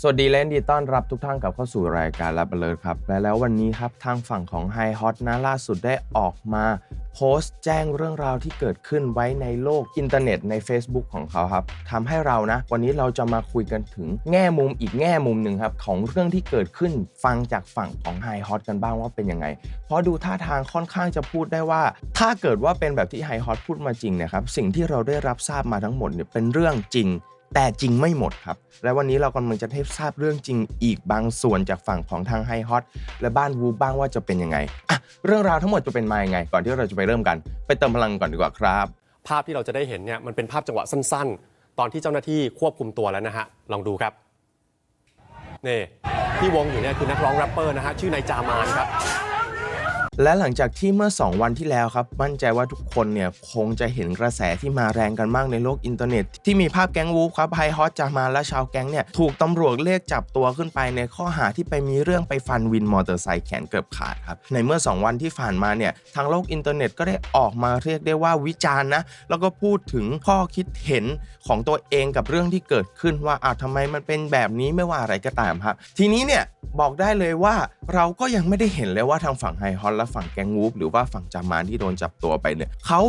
สวัสดีและดีต้อนรับทุกท่านกับเข้าสู่รายการรับเลิศครับ และแล้ววันนี้ครับทางฝั่งของ h i h o t นะล่าสุดได้ออกมาโพสต์แจ้งเรื่องราวที่เกิดขึ้นไว้ในโลกอินเทอร์เน็ตใน Facebook ของเขาครับทำให้เรานะ วันนี้เราจะมาคุยกันถึงแง่มุมอีกแง่มุมหนึ่งครับ ของเรื่องที่เกิดขึ้นฟังจากฝั่งของ h i h o t กันบ้างว่าเป็นยังไง เพราะดูท่าทางค่อนข้างจะพูดได้ว่า ถ้าเกิดว่าเป็นแบบที่ h i h o t พูดมาจริงเนะครับสิ่งที่เราได้รับทราบมาทั้งหมดเนี่ยเป็นเรื่องจริง แต่จริงไม่หมดครับ และวันนี้เรากำลังจะได้ทราบเรื่องจริงอีกบางส่วนจากฝั่งของทางไฮฮอตและบ้านวูบ้างว่าจะเป็นยังไงอะเรื่องราวทั้งหมดจะเป็นมายังไง ก่อนที่เราจะไปเริ่มกัน ไปเติมพลังก่อนดีกว่าครับ ภาพที่เราจะได้เห็นเนี่ยมันเป็นภาพจังหวะสั้น ๆ ตอนที่เจ้าหน้าที่ควบคุมตัวแล้วนะฮะลองดูครับนี่ที่วงอยู่เนี่ยคือนักร้องแรปเปอร์นะฮะชื่อนายจามานครับ และหลังจากที่เมื่อ 2 วันที่แล้วครับ มั่นใจว่าทุกคนเนี่ยคงจะเห็นกระแสที่มาแรงกันมากในโลกอินเทอร์เน็ต ที่มีภาพแก๊งวูฟครับไฮฮอตจามาและชาวแก๊งเนี่ยถูกตำรวจเรียกจับตัวขึ้นไปในข้อหาที่ไปมีเรื่องไปฟันวินมอเตอร์ไซค์แขนเกือบขาดครับ ในเมื่อ 2 วันที่ผ่านมาเนี่ยทางโลกอินเทอร์เน็ตก็ได้ออกมาเรียกได้ว่าวิจารณ์นะแล้วก็พูดถึงข้อคิดเห็นของตัวเองกับเรื่องที่เกิดขึ้นว่าอ้าวทำไมมันเป็นแบบนี้ไม่ว่าอะไรก็ตามครับ ทีนี้เนี่ยบอกได้เลยว่า เราก็ยังไม่ได้เห็นเลยว่าทางฝั่งไฮฮอตและฝั่งแกงวูฟหรือว่าฝั่งจามานที่โดนจับตัวไปเนี่ยเขา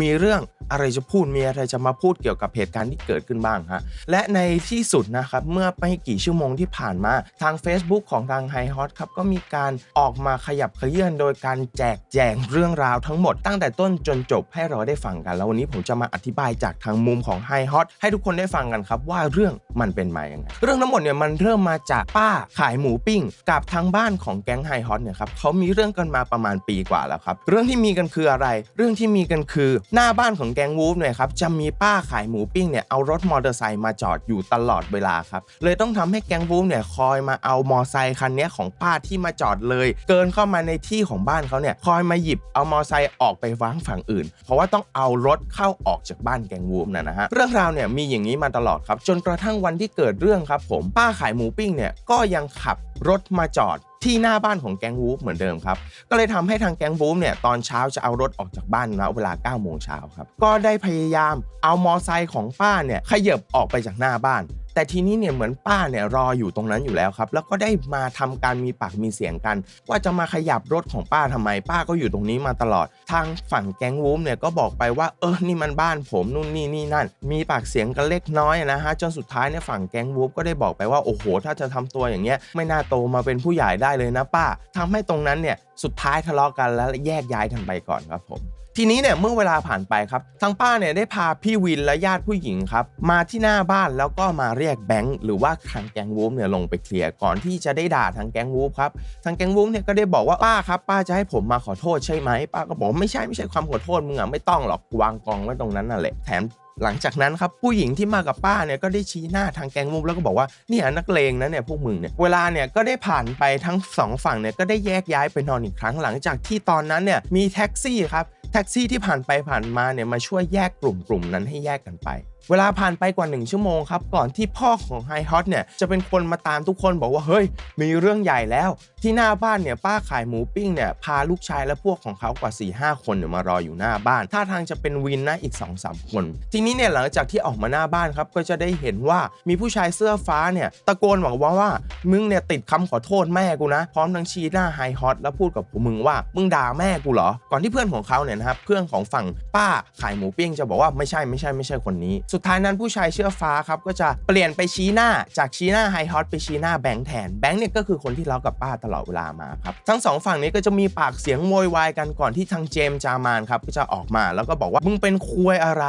มีเรื่องอะไรจะพูดมีอะไรจะมาพูดเกี่ยวกับเหตุการณ์ที่เกิดขึ้นบ้างฮะและในที่สุดนะครับเมื่อไม่กี่ชั่วโมงที่ผ่านมาทาง Facebook ของทางไฮฮอตครับก็มีการออกมาขยับขยื่นโดยการแจกแจงเรื่องราวทั้งหมดตั้งแต่ต้นจนจบให้เราได้ฟังกัน แล้ววันนี้ผมจะมาอธิบายจากทางมุมของไฮฮอตให้ทุกคนได้ฟังกันครับว่าเรื่องมันเป็นมาอย่างไงเรื่องทั้งหมดเนี่ยมันเริ่มมาจากป้าขายหมูปิ้ง กับทางบ้านของแก๊งไฮฮอตเนี่ยครับเขามีเรื่องกันมาประมาณปีกว่าแล้วครับ เรื่องที่มีกันคืออะไร เรื่องที่มีกันคือหน้าบ้านของแก๊งวูฟเนี่ยครับจะมีป้าขายหมูปิ้งเนี่ยเอารถมอเตอร์ไซค์มาจอดอยู่ตลอดเวลาครับเลยต้องทำให้แก๊งวูฟเนี่ยคอยมาเอามอไซค์คันนี้ของป้าที่มาจอดเลย เกินเข้ามาในที่ของบ้านเขาเนี่ยคอยมาหยิบเอามอไซค์ออกไปวางฝั่งอื่น เพราะว่าต้องเอารถเข้าออกจากบ้านแก๊งวูฟนะนะฮะเรื่องราวเนี่ยมีอย่างนี้มาตลอดครับจนกระทั่งวันที่เกิดเรื่องครับผมป้าขายหมูปิ้งเนี่ยก็ยังขับรถมาจอด ที่หน้าบ้านของแก๊งวูฟเหมือนเดิมครับก็เลยทำให้ทางแก๊งวูฟเนี่ยตอนเช้าจะเอารถออกจากบ้านนะเวลา9โมงเช้าครับก็ได้พยายามเอามอไซค์ของป้าเนี่ยขยับออกไปจากหน้าบ้าน แต่ทีนี้เนี่ยเหมือนป้าเนี่ยรออยู่ตรงนั้นอยู่แล้วครับ แล้วก็ได้มาทำการมีปากมีเสียงกัน ว่าจะมาขยับรถของป้าทำไม ป้าก็อยู่ตรงนี้มาตลอด ทางฝั่งแก๊งวูฟเนี่ยก็บอกไปว่าเออนี่มันบ้านผมนู่นนี่นี่นั่น มีปากเสียงกันเล็กน้อยนะฮะจนสุดท้ายเนี่ยฝั่งแก๊งวูฟก็ได้บอกไปว่าโอ้โห ถ้าจะทำตัวอย่างเงี้ยไม่น่าโตมาเป็นผู้ใหญ่ได้เลยนะป้าทำให้ตรงนั้นเนี่ยสุดท้ายทะเลาะกันแล้วแยกย้ายกันไปก่อนครับผมทีนี้เนี่ยเมื่อเวลาผ่านไปครับทางป้าเนี่ยได้พาพี่วินและญาติผู้หญิงครับมาที่หน้าบ้านแล้วก็มาเรียกแบงค์หรือว่าทางแก๊งวูฟเนี่ยลงไปเคลียร์ก่อนที่จะได้ด่าทางแก๊งวูฟครับทางแก๊งวูฟเนี่ยก็ได้บอกว่าป้าครับป้าจะให้ผมมาขอโทษใช่ไหมป้าก็บอกไม่ใช่ไม่ใช่ความขอโทษมึงอะไม่ต้องหรอกวางกองไว้ตรงนั้นน่ะแหละแถมหลังจากนั้นครับผู้หญิงที่มากับป้าเนี่ยก็ได้ชี้หน้าทางแก๊งวูฟแล้วก็บอกว่าเนี่ยนักเลงนะเนี่ยพวกมึงเนี่ยเวลาเนี่ยก็ได้ผ่านไปทั้งสองฝั่งเนี่ยก็ได้แยกย้ายไปนอนอีกครั้งหลังจากที่ตอนนั้นเนี่ยมีแท็กซี่ครับแท็กซี่ที่ผ่านไปผ่านมาเนี่ยมาช่วยแยกกลุ่มกลุ่มนั้นให้แยกกันไป เวลาผ่านไปกว่า 1 ชั่วโมงครับ ก่อนที่พ่อของไฮฮอตเนี่ยจะเป็นคนมาตามทุกคนบอกว่า เฮ้ย มีเรื่องใหญ่แล้ว ที่หน้าบ้านเนี่ยป้าขายหมูปิ้งเนี่ยพาลูกชายและพวกของเขากว่า4 5คนเนี่ยมารออยู่หน้าบ้านท่าทางจะเป็นวินนะอีก2-3คน ทีนี้เนี่ยหลังจากที่ออกมาหน้าบ้านครับก็จะได้เห็นว่ามีผู้ชายเสื้อฟ้าเนี่ยตะโกนบอกว่าว่ามึงเนี่ยติดคำขอโทษแม่กูนะพร้อมทั้งชี้หน้าไฮฮอตแล้วพูดกับผมมึงว่ามึงด่าแม่กูเหรอก่อนที่เพื่อนของเขาเนี่ยนะครับเพื่อนของฝั่งป้าขายหมูปิ้งจะบอกว่าไม่ใช่ไม่ใช่ไม่ใช่คนนี้สุดท้ายนั้นผู้ชายเสื้อฟ้าครับก็จะเปลี่ยนไปชี้หน้าจากชี้หน้าไฮฮอตไปชี้หน้าแบงค์แทนแบงค์เนี่ยก็คือคนที่เล้ากับป้าตลอดเวลามาครับทั้งสองฝั่งนี้ก็จะมีปากเสียงโวยวายกันก่อนที่ทางเจมส์จามานครับก็จะออกมาแล้วก็บอกว่ามึงเป็นควยอะไร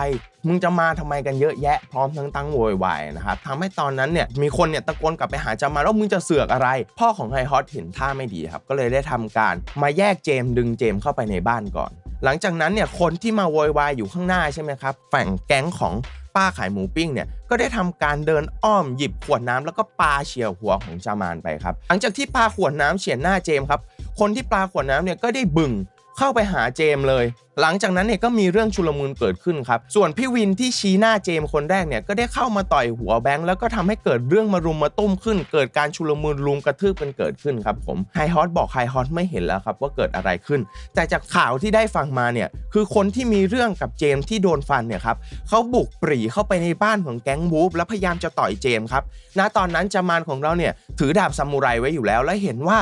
มึงจะมาทำไมกันเยอะแยะพร้อมทั้งตั้งโวยวายนะครับทำให้ตอนนั้นเนี่ยมีคนเนี่ยตะโกนกลับไปหาจามานว่ามึงจะเสือกอะไร พ่อของไฮฮอตเห็นท่าไม่ดีครับก็เลยได้ทำการมาแยกเจมส์ดึงเจมส์เข้าไปในบ้านก่อน หลังจากนั้นเนี่ยคนที่มาโวยวายอยู่ข้างหน้าใช่ไหมครับฝั่งแก๊งของป้าขายหมูปิ้งเนี่ยก็ได้ทำการเดินอ้อมหยิบขวดน้ำแล้วก็ปาเฉียวหัวของจามานไปครับหลังจากที่ปาขวดน้ำเฉียนหน้าเจมครับคนที่ปาขวดน้ำเนี่ยก็ได้บึ่ง เข้าไปหาเจมเลย หลังจากนั้นเนี่ยก็มีเรื่องชุลมุนเกิดขึ้นครับ ส่วนพี่วินที่ชี้หน้าเจมคนแรกเนี่ยก็ได้เข้ามาต่อยหัวแบงค์แล้วก็ทำให้เกิดเรื่องมารุมมาตุ้มขึ้น เกิดการชุลมุนรุมกระทืบกันเกิดขึ้นครับผมไฮฮอตบอกไฮฮอตไม่เห็นแล้วครับว่าเกิดอะไรขึ้น แต่จากข่าวที่ได้ฟังมาเนี่ยคือคนที่มีเรื่องกับเจมที่โดนฟันเนี่ยครับเขาบุกปรีเข้าไปในบ้านของแก๊งวูฟแล้วพยายามจะต่อยเจมครับณตอนนั้นจามานของเราเนี่ยถือดาบซามูไรไว้อยู่แล้วและเห็นว่า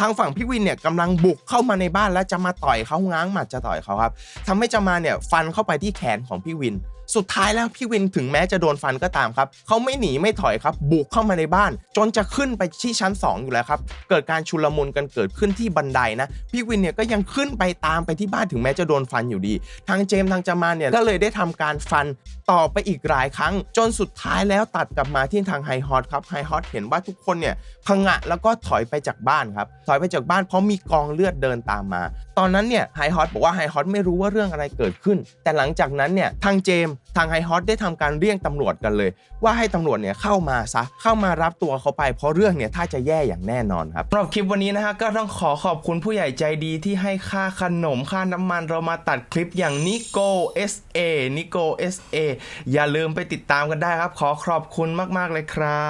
ทางฝั่งพี่วินเนี่ยกำลังบุกเข้ามาในบ้านแล้วจะมาต่อยเขาง้างหมัดจะต่อยเขาครับทำให้จามาเนี่ยฟันเข้าไปที่แขนของพี่วิน สุดท้ายแล้วพี่วินถึงแม้จะโดนฟันก็ตามครับเขาไม่หนีไม่ถอยครับ บุกเข้ามาในบ้าน จนจะขึ้นไปที่ชั้น 2 อยู่แล้วครับเกิดการชุลมุนกันเกิดขึ้นที่บันไดนะพี่วินเนี่ยก็ยังขึ้นไปตามไปที่บ้านถึงแม้จะโดนฟันอยู่ดี ทางเจมส์ทางจามานเนี่ยก็เลยได้ทำการฟันต่อไปอีกหลายครั้ง จนสุดท้ายแล้วตัดกลับมาที่ทางไฮฮอตครับไฮฮอตเห็นว่าทุกคนเนี่ยพังะแล้วก็ถอยไปจากบ้านครับถอยไปจากบ้านเพราะมีกองเลือดเดินตามมา ตอนนั้นเนี่ยไฮฮอตบอกว่าไฮฮอตไม่รู้ว่าเรื่องอะไรเกิดขึ้น แต่หลังจากนั้นเนี่ยทางเจมส์ทางไฮฮอตได้ทำการเรียกตำรวจกันเลย ว่าให้ตำรวจเนี่ยเข้ามาซะเข้ามารับตัวเขาไป เพราะเรื่องเนี่ยถ้าจะแย่อย่างแน่นอนครับสำหรับคลิปวันนี้นะฮะก็ต้องขอขอบคุณผู้ใหญ่ใจดีที่ให้ค่าขนมค่าน้ำมันเรามาตัดคลิปอย่างนิโก SA นิโก SA อย่าลืมไปติดตามกันได้ครับ ขอขอบคุณมากๆเลยครั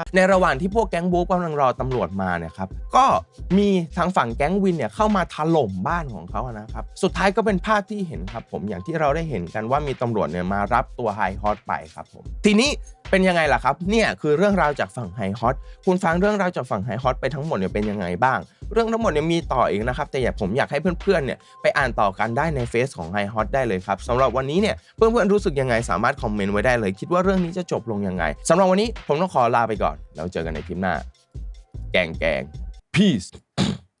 บ ในระหว่างที่พวกแก๊งบู๊กำลังรอตำรวจมาเนี่ยครับก็มีทางฝั่งแก๊งวินเนี่ยเข้ามาถล่มบ้านของเขานะครับ สุดท้ายก็เป็นภาพที่เห็นครับผมอย่างที่เราได้เห็นกันว่ามีตำรวจเนี่ยมารับตัวไฮฮอตไปครับผมทีนี้เป็นยังไงล่ะครับ เนี่ยคือเรื่องราวจากฝั่งไฮฮอตคุณฟังเรื่องราวจากฝั่งไฮฮอตไปทั้งหมดเนี่ยเป็นยังไงบ้าง เรื่องทั้งหมดเนี่ยมีต่ออีกนะครับ แต่อยากผมอยากให้เพื่อนๆเนี่ยไปอ่านต่อกันได้ในเฟซของไฮฮอตได้เลยครับสำหรับวันนี้เนี่ยเพื่อนๆรู้สึกยังไงสามารถคอมเมนต์ไว้ได้เลย คิดว่าเรื่องนี้จะจบลงยังไงสำหรับวันนี้ผมต้องขอลาไปก่อนแล้วเจอกันในคลิปหน้า แกงแกง peace